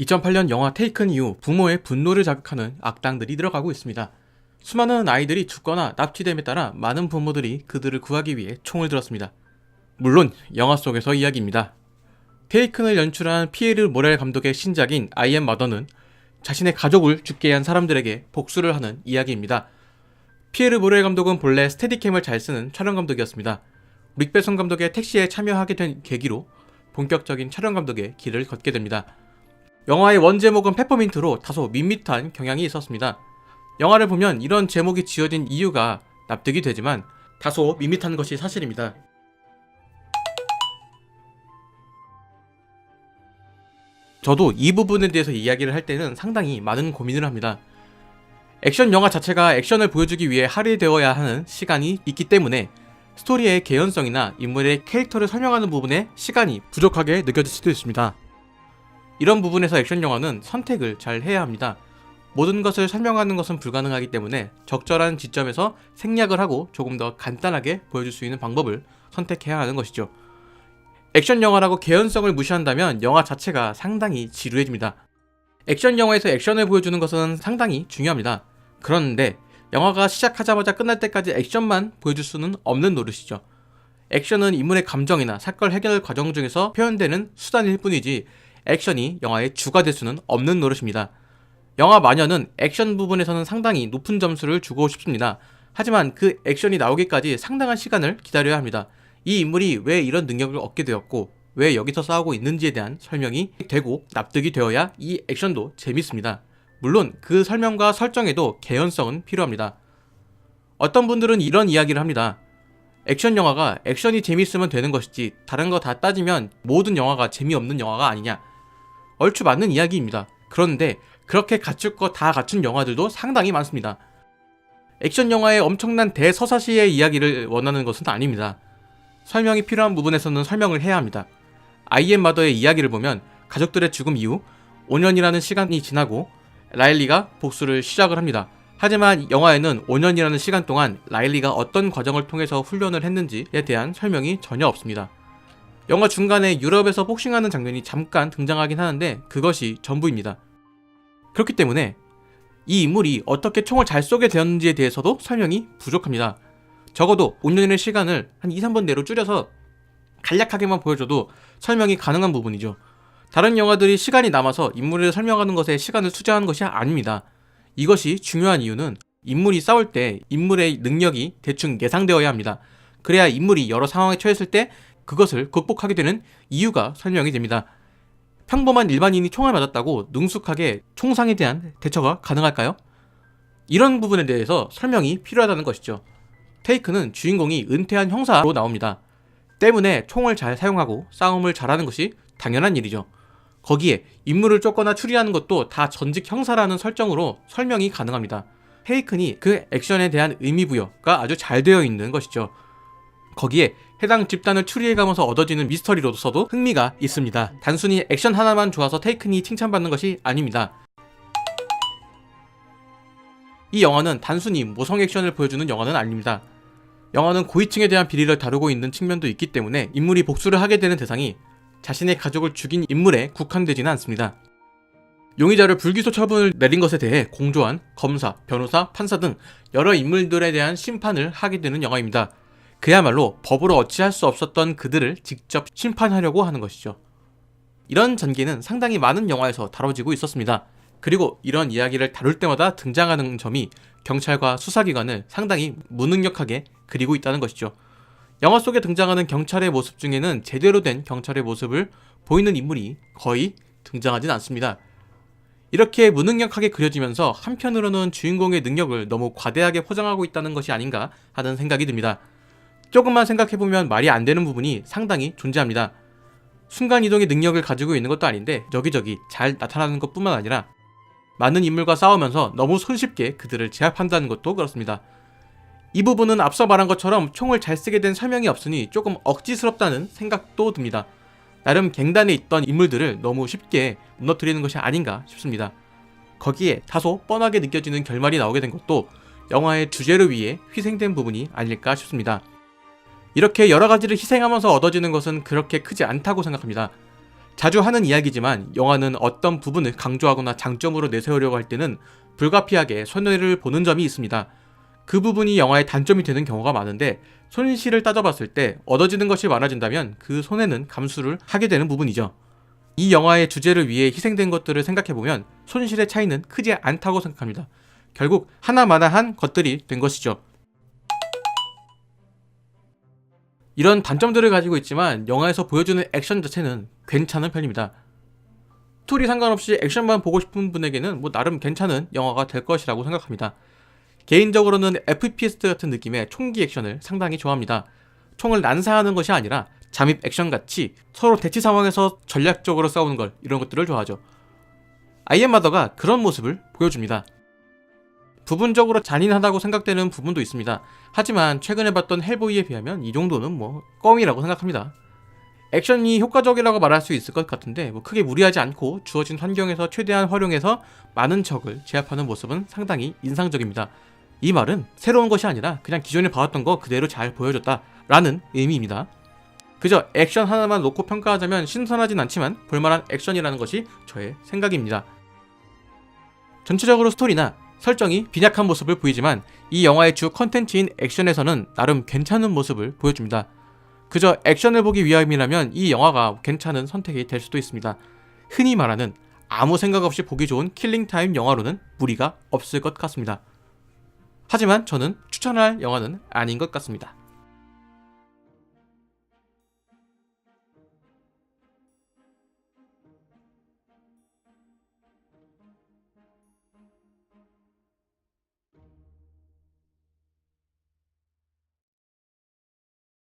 2008년 영화 테이큰 이후 부모의 분노를 자극하는 악당들이 늘어가고 있습니다. 수많은 아이들이 죽거나 납치됨에 따라 많은 부모들이 그들을 구하기 위해 총을 들었습니다. 물론 영화 속에서 이야기입니다. 테이큰을 연출한 피에르 모렐 감독의 신작인 아이엠 마더는 자신의 가족을 죽게 한 사람들에게 복수를 하는 이야기입니다. 피에르 모렐 감독은 본래 스테디캠을 잘 쓰는 촬영 감독이었습니다. 릭베son 감독의 택시에 참여하게 된 계기로 본격적인 촬영 감독의 길을 걷게 됩니다. 영화의 원 제목은 페퍼민트로 다소 밋밋한 경향이 있었습니다. 영화를 보면 이런 제목이 지어진 이유가 납득이 되지만 다소 밋밋한 것이 사실입니다. 저도 이 부분에 대해서 이야기를 할 때는 상당히 많은 고민을 합니다. 액션 영화 자체가 액션을 보여주기 위해 할애되어야 하는 시간이 있기 때문에 스토리의 개연성이나 인물의 캐릭터를 설명하는 부분에 시간이 부족하게 느껴질 수도 있습니다. 이런 부분에서 액션 영화는 선택을 잘 해야 합니다. 모든 것을 설명하는 것은 불가능하기 때문에 적절한 지점에서 생략을 하고 조금 더 간단하게 보여줄 수 있는 방법을 선택해야 하는 것이죠. 액션 영화라고 개연성을 무시한다면 영화 자체가 상당히 지루해집니다. 액션 영화에서 액션을 보여주는 것은 상당히 중요합니다. 그런데 영화가 시작하자마자 끝날 때까지 액션만 보여줄 수는 없는 노릇이죠. 액션은 인물의 감정이나 사건 해결 과정 중에서 표현되는 수단일 뿐이지 액션이 영화의 주가 될 수는 없는 노릇입니다. 영화 마녀는 액션 부분에서는 상당히 높은 점수를 주고 싶습니다. 하지만 그 액션이 나오기까지 상당한 시간을 기다려야 합니다. 이 인물이 왜 이런 능력을 얻게 되었고 왜 여기서 싸우고 있는지에 대한 설명이 되고 납득이 되어야 이 액션도 재밌습니다. 물론 그 설명과 설정에도 개연성은 필요합니다. 어떤 분들은 이런 이야기를 합니다. 액션 영화가 액션이 재밌으면 되는 것이지 다른 거 다 따지면 모든 영화가 재미없는 영화가 아니냐. 얼추 맞는 이야기입니다. 그런데 그렇게 갖출 거 다 갖춘 영화들도 상당히 많습니다. 액션 영화의 엄청난 대서사시의 이야기를 원하는 것은 아닙니다. 설명이 필요한 부분에서는 설명을 해야 합니다. 아이엠 마더의 이야기를 보면 가족들의 죽음 이후 5년이라는 시간이 지나고 라일리가 복수를 시작을 합니다. 하지만 영화에는 5년이라는 시간 동안 라일리가 어떤 과정을 통해서 훈련을 했는지에 대한 설명이 전혀 없습니다. 영화 중간에 유럽에서 복싱하는 장면이 잠깐 등장하긴 하는데 그것이 전부입니다. 그렇기 때문에 이 인물이 어떻게 총을 잘 쏘게 되었는지에 대해서도 설명이 부족합니다. 적어도 5년의 시간을 한 2, 3번 내로 줄여서 간략하게만 보여줘도 설명이 가능한 부분이죠. 다른 영화들이 시간이 남아서 인물을 설명하는 것에 시간을 투자하는 것이 아닙니다. 이것이 중요한 이유는 인물이 싸울 때 인물의 능력이 대충 예상되어야 합니다. 그래야 인물이 여러 상황에 처했을 때 그것을 극복하게 되는 이유가 설명이 됩니다. 평범한 일반인이 총을 맞았다고 능숙하게 총상에 대한 대처가 가능할까요? 이런 부분에 대해서 설명이 필요하다는 것이죠. 테이크는 주인공이 은퇴한 형사로 나옵니다. 때문에 총을 잘 사용하고 싸움을 잘하는 것이 당연한 일이죠. 거기에 인물을 쫓거나 추리하는 것도 다 전직 형사라는 설정으로 설명이 가능합니다. 헤이큰이 그 액션에 대한 의미부여가 아주 잘 되어 있는 것이죠. 거기에 해당 집단을 추리해가면서 얻어지는 미스터리로서도 흥미가 있습니다. 단순히 액션 하나만 좋아서 테이큰이 칭찬받는 것이 아닙니다. 이 영화는 단순히 모성 액션을 보여주는 영화는 아닙니다. 영화는 고위층에 대한 비리를 다루고 있는 측면도 있기 때문에 인물이 복수를 하게 되는 대상이 자신의 가족을 죽인 인물에 국한되지는 않습니다. 용의자를 불기소 처분을 내린 것에 대해 공조한 검사, 변호사, 판사 등 여러 인물들에 대한 심판을 하게 되는 영화입니다. 그야말로 법으로 어찌할 수 없었던 그들을 직접 심판하려고 하는 것이죠. 이런 전개는 상당히 많은 영화에서 다뤄지고 있었습니다. 그리고 이런 이야기를 다룰 때마다 등장하는 점이 경찰과 수사기관을 상당히 무능력하게 그리고 있다는 것이죠. 영화 속에 등장하는 경찰의 모습 중에는 제대로 된 경찰의 모습을 보이는 인물이 거의 등장하진 않습니다. 이렇게 무능력하게 그려지면서 한편으로는 주인공의 능력을 너무 과대하게 포장하고 있다는 것이 아닌가 하는 생각이 듭니다. 조금만 생각해보면 말이 안 되는 부분이 상당히 존재합니다. 순간이동의 능력을 가지고 있는 것도 아닌데 여기저기 잘 나타나는 것 뿐만 아니라 많은 인물과 싸우면서 너무 손쉽게 그들을 제압한다는 것도 그렇습니다. 이 부분은 앞서 말한 것처럼 총을 잘 쓰게 된 설명이 없으니 조금 억지스럽다는 생각도 듭니다. 나름 갱단에 있던 인물들을 너무 쉽게 무너뜨리는 것이 아닌가 싶습니다. 거기에 다소 뻔하게 느껴지는 결말이 나오게 된 것도 영화의 주제를 위해 희생된 부분이 아닐까 싶습니다. 이렇게 여러 가지를 희생하면서 얻어지는 것은 그렇게 크지 않다고 생각합니다. 자주 하는 이야기지만 영화는 어떤 부분을 강조하거나 장점으로 내세우려고 할 때는 불가피하게 손해를 보는 점이 있습니다. 그 부분이 영화의 단점이 되는 경우가 많은데 손실을 따져봤을 때 얻어지는 것이 많아진다면 그 손해는 감수를 하게 되는 부분이죠. 이 영화의 주제를 위해 희생된 것들을 생각해보면 손실의 차이는 크지 않다고 생각합니다. 결국 하나마나한 것들이 된 것이죠. 이런 단점들을 가지고 있지만 영화에서 보여주는 액션 자체는 괜찮은 편입니다. 스토리 상관없이 액션만 보고 싶은 분에게는 뭐 나름 괜찮은 영화가 될 것이라고 생각합니다. 개인적으로는 FPS 같은 느낌의 총기 액션을 상당히 좋아합니다. 총을 난사하는 것이 아니라 잠입 액션 같이 서로 대치 상황에서 전략적으로 싸우는 걸 이런 것들을 좋아하죠. 아이엠 마더가 그런 모습을 보여줍니다. 부분적으로 잔인하다고 생각되는 부분도 있습니다. 하지만 최근에 봤던 헬보이에 비하면 이 정도는 뭐 껌이라고 생각합니다. 액션이 효과적이라고 말할 수 있을 것 같은데 뭐 크게 무리하지 않고 주어진 환경에서 최대한 활용해서 많은 적을 제압하는 모습은 상당히 인상적입니다. 이 말은 새로운 것이 아니라 그냥 기존에 봐왔던 거 그대로 잘 보여줬다 라는 의미입니다. 그저 액션 하나만 놓고 평가하자면 신선하진 않지만 볼만한 액션이라는 것이 저의 생각입니다. 전체적으로 스토리나 설정이 빈약한 모습을 보이지만 이 영화의 주 컨텐츠인 액션에서는 나름 괜찮은 모습을 보여줍니다. 그저 액션을 보기 위함이라면 이 영화가 괜찮은 선택이 될 수도 있습니다. 흔히 말하는 아무 생각 없이 보기 좋은 킬링타임 영화로는 무리가 없을 것 같습니다. 하지만 저는 추천할 영화는 아닌 것 같습니다.